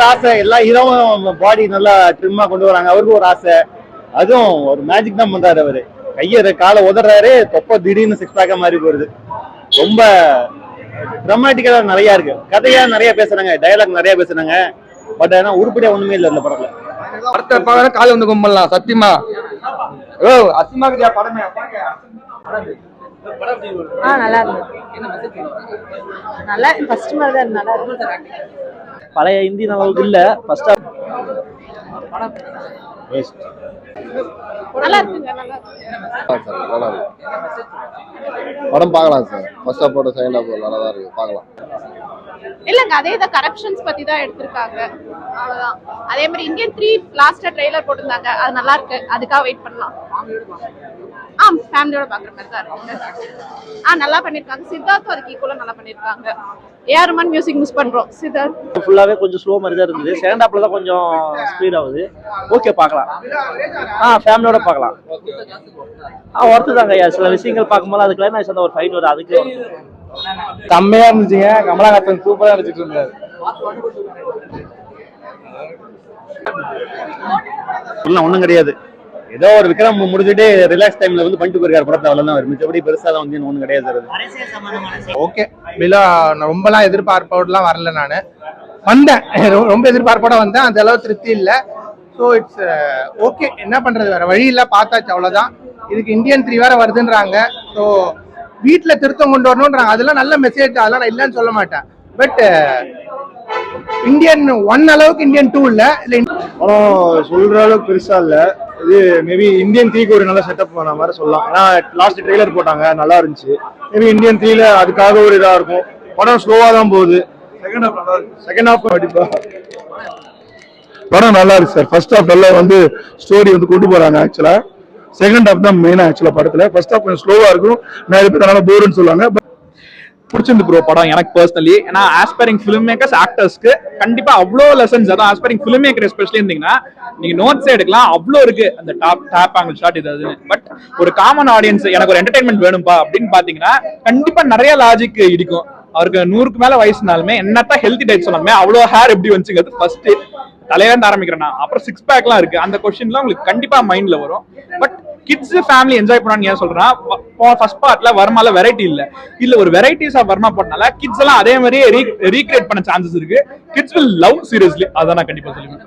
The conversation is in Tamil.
ஒரு ஆசை. எல்லா ஹீரோவும் பாடி நல்லா ட்ரிம்மா கொண்டு வராங்க. அவருக்கும் ஒரு ஆசை. அதுவும் ஒரு மேஜிக் தான் பண்றாரு அவரு. கையை காலை உதறாரு தொப்ப திடீர்னு சிக்ஸ் பேக்கா மாறி போயிருது ரொம்ப ட்ரமாட்டிக்கா நிறைய இருக்கு. கதையா நிறைய பேசுறாங்க டயலாக் நிறைய பேசுறாங்க. பட் ஆனா உருப்படியா ஒண்ணுமே இல்ல இந்த படத்துல. படத்தை பார்க்க காலை வந்து கும்பிடலாம் சத்தியமா? ஓ அசிமாக்குதியா படமே? ஆ நல்லா இருந்தது நல்லா ஃபர்ஸ்ட் மாதிரி தான் நல்லா இருந்தது பழைய ஹிந்தி அளவுக்கு இல்ல. ஃபர்ஸ்ட் நல்லா இருக்குங்க நல்லா இருக்கு. நல்லா இருக்கு. படம் பார்க்கலாம் சார் ஃபர்ஸ்ட் ஹாஃப் போட்ட செகண்ட் ஹாஃப் நல்லா தான் இருக்கு. பார்க்கலாம். இல்லங்க அதே தான் கரப்ஷன்ஸ் பத்தி தான் எடுத்திருக்காங்க. அவ்வளவுதான். அதே மாதிரி இந்தியன் த்ரீ லாஸ்டா ட்ரெய்லர் போட்டிருந்தாங்க. அது நல்லா இருக்கு. அதுக்காக வெயிட் பண்ணலாம். ஆ ஃபேமிலியோட பாக்குற மாதிரி தான் இருக்கு ஆ நல்லா பண்ணிருக்காங்க. சித்தார்த்தும் அதுக்கு ஈக்குவலா நல்லா பண்ணிருக்காங்க. ஏஆர் ரஹ்மான் மியூசிக் மிஸ் பண்றோம். சித்தார்த். ஃபுல்லாவே கொஞ்சம் ஸ்லோ மாதிரி தான் இருந்தது. செகண்ட் ஹாப்ல தான் கொஞ்சம் ஸ்பீட் ஆகுது. ஓகே பார்க்கலாம். ஆ ஃபேமிலியோட பார்க்கலாம். ஆ ஒர்த்து தாங்க. ஐயா சில விஷயங்கள் பார்க்கும்போது அது கிளைமேக்ஸ் அந்த ஒரு ஃபைட் வரும். அதுக்கு செம்மையா இருந்துச்சுங்க. கமலஹாசன் சூப்பரா நடிச்சிட்டு இருந்தாரு. ஒண்ணும் கிடையாது. ஏதோ ஒரு விக்ரம் முடிச்சுட்டு ரிலாக்ஸ் டைம்ல வந்து பண்ணிட்டு போயிருக்காரு படத்தை அவ்வளவுதான். வரும் மிச்சபடி பெருசா தான் வந்து ஒண்ணும் கிடையாது. ஓகே. பிலோ நான் ரொம்பலாம் எதிர்பார்ப்போடலாம் வரல நான். வந்தேன். ரொம்ப எதிர்பார்ப்போட வந்தேன். அந்த அளவு திருப்தி இல்லை. ஸோ இட்ஸ் ஓகே என்ன பண்றது? வேற வழி இல்லை. பார்த்தாச்சு. அவ்வளோதான் இதுக்கு இந்தியன் த்ரீ வேற வருதுன்றாங்க. ஸோ வீட்டில் திருத்தம் கொண்டு வரணுன்றாங்க அதெல்லாம் நல்ல மெசேஜ் அதெல்லாம் நான் இல்லைன்னு சொல்ல மாட்டேன். பட் இந்தியன் ஒன் அளவுக்கு இந்தியன் டூ இல்லை. இல்லை சொல்ற அளவுக்கு பெருசா இல்ல. இது மேபி இந்தியன் த்ரீக்கு ஒரு நல்ல செட்டப் பண்ண மாதிரி சொல்லலாம். ஏன்னா லாஸ்ட் ட்ரெய்லர் போட்டாங்க நல்லா இருந்துச்சு. மேபி இந்தியன் த்ரீல அதுக்காக ஒரு இதா இருக்கும். படம் ஸ்லோவா தான் போகுது. செகண்ட் ஹாஃப் நல்லா இருக்கு. செகண்ட் ஹாஃப் கண்டிப்பா. படம் நல்லா இருக்கு சார் ஃபர்ஸ்ட் ஹாஃப் நல்லா வந்து ஸ்டோரி வந்து கொண்டு போறாங்க ஆக்சுவலா செகண்ட் ஹாஃப் தான் மெயினா ஆக்சுவலா படத்துல. ஃபர்ஸ்ட் ஹாஃப் கொஞ்சம் ஸ்லோவா இருக்கும். நிறைய பேர் நல்லா போர்னு சொல்லுவாங்க பிடிச்சிருந்து ப்ரோ படம் எனக்கு பர்சனலி ஏன்னா ஆஸ்பைரிங் ஃபிலிம் மேக்கர்ஸ் ஆக்டர்ஸ்க்கு கண்டிப்பா அவ்வளோ லெசன்ஸ் அதான். ஆஸ்பைரிங் ஃபிலிம் மேக்கர் எஸ்பெஷலி இருந்தீங்கன்னா நீங்க நோட்ஸ் எடுக்கலாம். அவ்வளோ இருக்கு. அந்த டாப் டாப் ஆங்கிள் ஷாட் இது பட் ஒரு காமன் ஆடியன்ஸ் எனக்கு ஒரு என்டர்டைன்மெண்ட் வேணும்பா அப்படின்னு பாத்தீங்கன்னா கண்டிப்பா நிறைய லாஜிக் இடிக்கும். அவருக்கு நூறுக்கு மேல வயசுனாலுமே என்னத்தான் ஹெல்த்தி டைட் சொன்னாலுமே அவ்வளோ ஹேர் எப்படி வந்துச்சுங்கிறது ஃபர்ஸ்ட் தலையிலேருந்து ஆரம்பிக்கிறேன் அப்புறம் சிக்ஸ் பேக்லாம் இருக்கு. அந்த கொஸ்டின்லாம் உங்களுக்கு கண்டிப்பா மைண்ட்ல வரும். பட் கிட்ஸ் ஃபேமிலி என்ஜாய் பண்ணான்னு ஏன் சொல்றேன் ஃபர்ஸ்ட் பார்ட்ல வர்மால வெரைட்டி இல்ல. இல்ல ஒரு வெரைட்டிஸ் ஆஃப் வர்மா போட்டனால கிட்ஸ் எல்லாம் அதே மாதிரியே ரீக்ரியேட் பண்ண சான்சஸ் இருக்கு. கிட்ஸ் வில் லவ் சீரியஸ்லி அதான் நான் கண்டிப்பா சொல்லுவேன்.